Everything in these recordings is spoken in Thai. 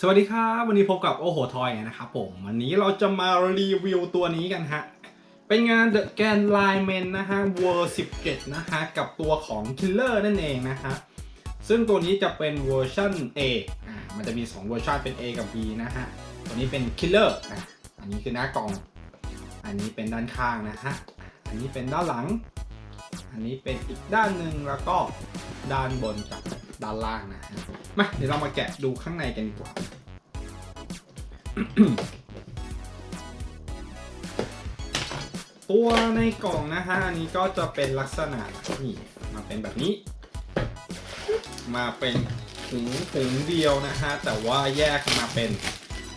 สวัสดีครับ วันนี้พบกับโอโหทอยนะครับผม วันนี้เราจะมารีวิวตัวนี้กันฮะ เป็นงาน The g a n l i n e n นะฮะ World 17 นะฮะ กับตัวของ Killer นั่นเองนะฮะ ซึ่งตัวนี้จะเป็นเวอร์ชัน A อ่ามันจะมี 2 เวอร์ชันเป็น A กับ B นะฮะ ตัวนี้เป็น Killer อะอันนี้คือหน้ากล่อง อันนี้เป็นด้านข้างนะฮะ อันนี้เป็นด้านหลัง อันนี้เป็นอีกด้านหนึ่งแล้วก็ด้านบนกับด้านล่างนะฮะมาเดี๋ยวเรามาแกะดูข้างในกันดีกว่า ตัวในกล่องนะฮะอันนี้ก็จะเป็นลักษณะนี่มาเป็นแบบนี้ มาเป็นถุงถุงเดียวนะฮะแต่ว่าแยกมาเป็น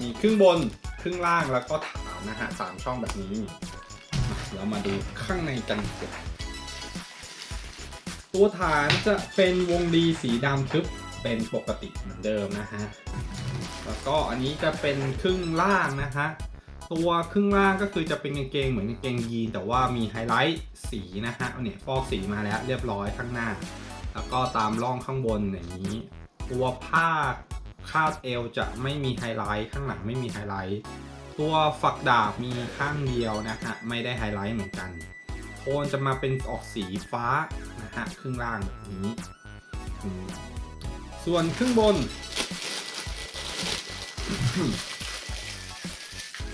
มีครึ่งบนครึ่งล่างแล้วก็ฐานนะฮะสามช่องแบบนี้เดี๋ยวมาดูข้างในกันดีกว่าตัวฐานจะเป็นวงรีสีดำทึบเป็นปกติเหมือนเดิมนะฮะ แล้วก็อันนี้จะเป็นครึ่งล่างนะฮะตัวครึ่งล่างก็คือจะเป็นกางเกงเหมือนกางเกงยีนแต่ว่ามีไฮไลท์สีนะฮะเอาเนี่ยฟอกสีมาแล้วเรียบร้อยข้างหน้า แล้วก็ตามร่องข้างบนอย่างนี้ ตัวผ้าคาดเอวจะไม่มีไฮไลท์ข้างหลังไม่มีไฮไลท์ตัวฝักดาบมีข้างเดียวนะฮะไม่ได้ไฮไลท์เหมือนกันโทนจะมาเป็นออกสีฟ้านะฮะครึ่งล่างแบบนี้ ส่วนครึ่งบน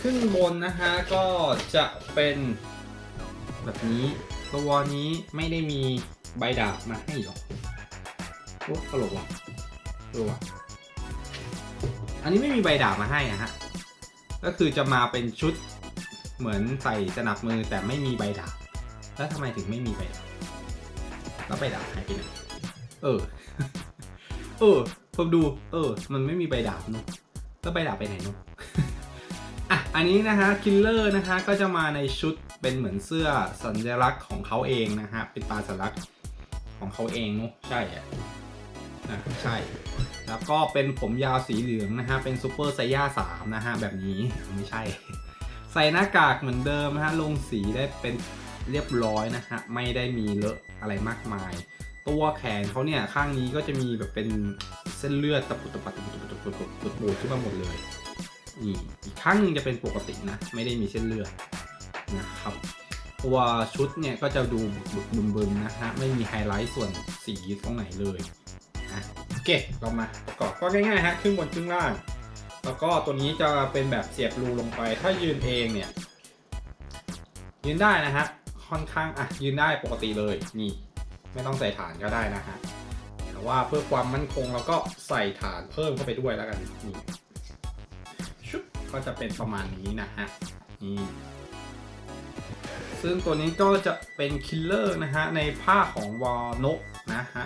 ครึ่งบนนะฮะก็จะเป็นแบบนี้ตัวนี้ไม่ได้มีใบดาบมาให้หรอกโอ้ตลกว่ะตลกว่ะอันนี้ไม่มีใบดาบมาให้อะฮะก็คือจะมาเป็นชุดเหมือนใส่สนับมือแต่ไม่มีใบดาบแล้วทำไมถึงไม่มีใบดาบแล้วใบดาบหายไปไหนเออเออผมดู เออ มันไม่มีใบดาบเนอะ แล้วใบดาบไปไหนเนอะอะอันนี้นะฮะคิลเลอร์นะฮะก็จะมาในชุดเป็นเหมือนเสื้อสัญลักษณ์ของเขาเองนะฮะเป็นตาสัญลักษณ์ของเขาเองเนอะใช่อะอะใช่ แล้วก็เป็นผมยาวสีเหลืองนะฮะเป็นซูเปอร์ไซย่าสามนะฮะแบบนี้ไม่ใช่ ใส่หน้ากากเหมือนเดิมนะฮะลงสีได้เป็นเรียบร้อยนะฮะไม่ได้มีเลอะอะไรมากมาย ตัวแขนเขาเนี่ยข้างนี้ก็จะมีแบบเป็นเส้นเลือดตะปุตตะปัดตะปุตตะปัดตะปุตตะปุดปูดขึ้นมาหมดเลยนี่อีกข้างหนึงจะเป็นปกตินะไม่ได้มีเส้นเลือดนะครับตัวชุดเนี่ยก็จะดูบึกบึนๆนะฮะไม่มีไฮไลท์ส่วนสีตรงไหนเลยนะโอเคเรามาประกอบก็ง่ายๆฮะครึ่งบนครึ่งล่าง แล้วก็ตัวนี้จะเป็นแบบเสียบรูลงไป ถ้ายืนเองเนี่ยยืนได้นะฮะค่อนข้างอะยืนได้ปกติเลยนี่ ไม่ต้องใส่ฐานก็ได้นะฮะแต่ว่าเพื่อความมั่นคงเราก็ใส่ฐานเพิ่มเข้าไปด้วยแล้วกันนี่ชุบก็จะเป็นประมาณนี้นะฮะนี่ซึ่งตัวนี้ก็จะเป็นคิลเลอร์นะฮะในผ้าของวอลนกนะฮะ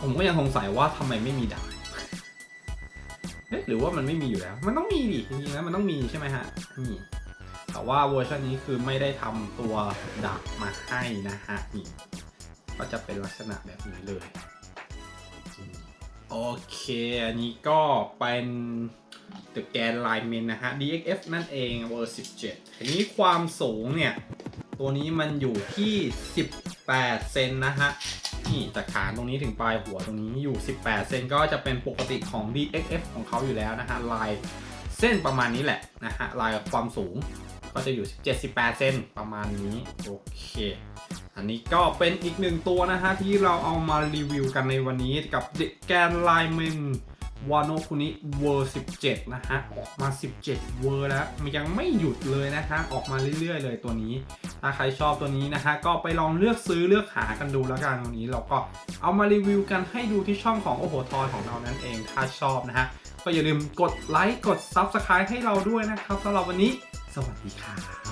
ผมก็ยังสงสัยว่าทำไมไม่มีดาบเอ๊ะหรือว่ามันไม่มีอยู่แล้ว มันต้องมีดิจริงๆแล้วมันต้องมีใช่ไหมฮะนี่ แต่ว่าเวอร์ชันนี้คือไม่ได้ทำตัวดาบมาให้นะฮะนี่ก็จะเป็นลักษณะแบบนี้เลย โอเค อันนี้ก็เป็น The g a n l i n e m e n นะฮะ DXF นั่นเองเวอร์ 17อันนี้ความสูงเนี่ย ตัวนี้มันอยู่ที่ 18 เซนนะฮะ นี่จากฐานตรงนี้ถึงปลายหัวตรงนี้อยู่ 18 เซนก็จะเป็นปกติของ DXF ของเขาอยู่แล้วนะฮะ ลายเส้นประมาณนี้แหละนะฮะ ลายความสูง ก็จะอยู่ 78 เซนประมาณนี้โอเคอันนี้ก็เป็นอีกหนึ่งตัวนะฮะที่เราเอามารีวิวกันในวันนี้กับ The g a n l i n e m วานโนคุนิเวอร์17 นะฮะ ออกมา 17 เวอร์แล้ว มันยังไม่หยุดเลยนะฮะ ออกมาเรื่อยๆ เลยตัวนี้ ถ้าใครชอบตัวนี้นะฮะ ก็ไปลองเลือกซื้อเลือกหากันดูแล้วกันวันนี้ เราก็เอามารีวิวกันให้ดูที่ช่องของโอโหทอยของเรานั่นเอง ถ้าชอบนะฮะ ก็อย่าลืมกดไลค์กด Subscribe ให้เราด้วยนะครับสำหรับวันนี้ สวัสดีค่ะ